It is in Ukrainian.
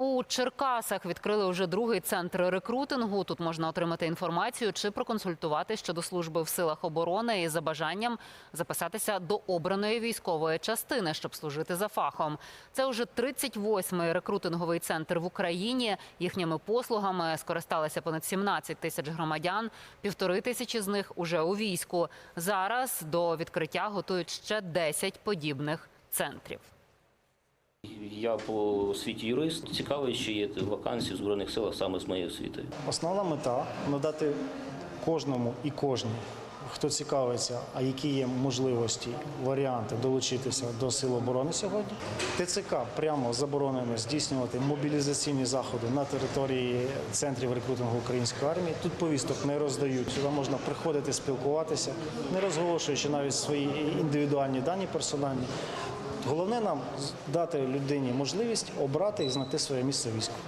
У Черкасах відкрили вже другий центр рекрутингу. Тут можна отримати інформацію чи проконсультувати щодо служби в силах оборони і за бажанням записатися до обраної військової частини, щоб служити за фахом. Це вже 38-й рекрутинговий центр в Україні. Їхніми послугами скористалися понад 17 тисяч громадян. Півтори тисячі з них уже у війську. Зараз до відкриття готують ще 10 подібних центрів. Я по освіті юрист. Цікаво, що є вакансії в Збройних силах саме з моєю освітою. Основна мета надати кожному і кожній, хто цікавиться, а які є можливості, варіанти долучитися до Сил оборони сьогодні. ТЦК прямо заборонено здійснювати мобілізаційні заходи на території центрів рекрутингу української армії. Тут повісток не роздають. Сюди можна приходити, спілкуватися, не розголошуючи навіть свої індивідуальні дані персональні. Головне нам дати людині можливість обрати і знайти своє місце війську.